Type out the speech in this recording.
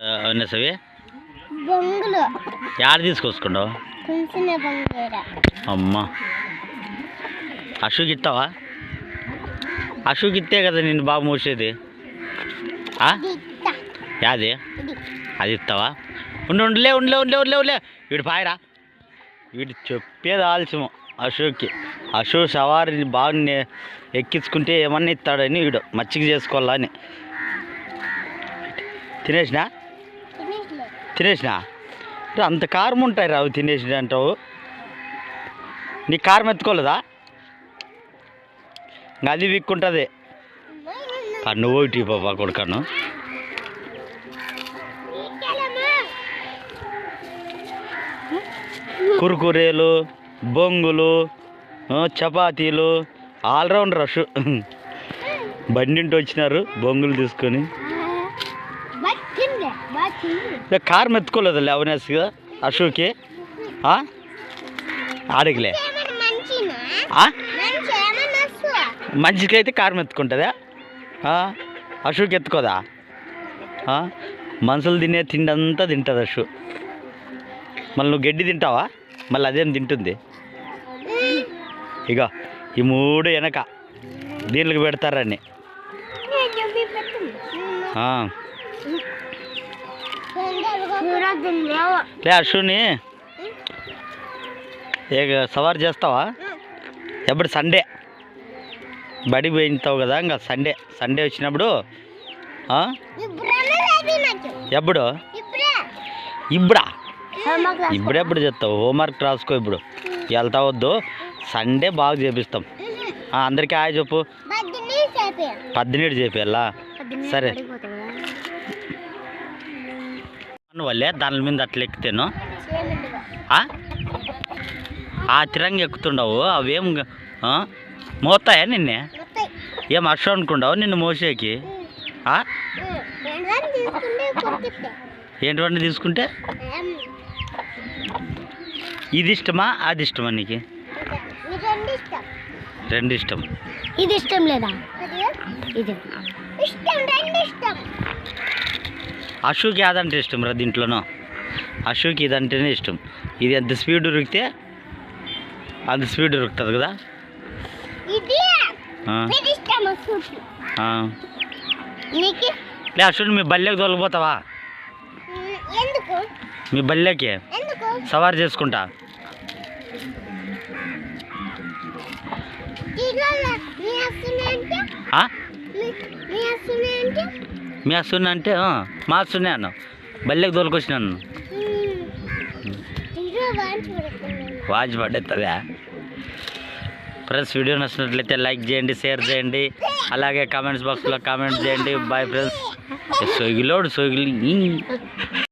అవునా సవి బొంగులు. యాడ బొంగేర అమ్మా. అశుకి ఇస్తావా అశుకి ఇస్తే కదా నేను బాగా మూసేది. యాది? అది. ఇస్తావా ఉండు ఉండలే ఉండలే ఉండలే ఉండలే ఉండలే వీడు పాయరా. వీడు చెప్పేది ఆలస్యము అశోక్కి. అశోక్ సవారిని బాగా ఎక్కించుకుంటే ఏమన్నా ఇస్తాడని వీడు మచ్చిక చేసుకోవాలా అని తినేసినా? తినేసినా? అంత కారం ఉంటాయి రావు తినేసిన అంటావు. నీ కారం ఎత్తుకోలేదా? ఇంకా అది విక్కుంటుంది. కన్ను ఒకటి బాబా కొడుకను కురుకురేలు బొంగులు చపాతీలు ఆల్రౌండ్ రష్ బండింటి వచ్చినారు బొంగులు తీసుకొని. మంచినా ఆ? మంచి ఏమన్నా వస్తువా మంచికి అయితే కారం ఎత్తుకుంటుందా? అశోక్ ఎత్తుకోదా? మనుషులు తినే తిండంతా తింటుంది అశు మళ్ళీ నువ్వు గడ్డి తింటావా మళ్ళీ అదేం తింటుంది ఇగో ఈ మూడు వెనక దీనికి పెడతారని. లే అశుని ఏ సవారు చేస్తావా? ఎప్పుడు సండే. బడి పోయింటావు కదా ఇంకా సండే. సండే వచ్చినప్పుడు? ఎప్పుడు? ఇప్పుడా? ఇప్పుడెప్పుడు చేస్తావు? హోంవర్క్ రాసుకో ఇప్పుడు. వెళ్తా వద్దు. సండే బాగా చేపిస్తాం. అందరికీ హాయ్ చెప్పు. పద్దెనిమిది చేపియాలా. సరే. వల్లే దాని మీద అట్లా ఎక్కుతాను? ఆ? ఆ తిరంగా ఎక్కుతుండవు. అవేం? మోతాయా నిన్నే? ఏం అర్షం అనుకుంటావు నిన్ను మోసేకి? ఏంటివన్నీ తీసుకుంటే? ఇది ఇష్టమా? అది ఇష్టమా నీకు? రెండు ఇష్టం. ఇది ఇష్టం లేదా? ఇది. ఇష్టం రెండు ఇష్టం. అశోక్ అదంటే ఇష్టం రా దీంట్లోనూ. అశోక్ ఇదంటేనే ఇష్టం. ఇది ఎంత స్పీడ్ ఉరికితే అంత స్పీడ్ ఉరుకుతుంది కదా. లే అశోక్ మీ బల్లెకి తోలిపోతావా మ్, బల్లెకి? సవారు చేసుకుంటా. మీ అసున్న అంటే మా అసున్నే అన్న బల్లెకి తోలుకొచ్చినాను. వాంచి పడేస్తుందా ఫ్రెండ్స్ వీడియో నచ్చినట్లయితే లైక్ చేయండి షేర్ చేయండి. అలాగే కామెంట్స్ బాక్స్లో కామెంట్ చేయండి. Bye friends. సొగిలోడు సొగిలి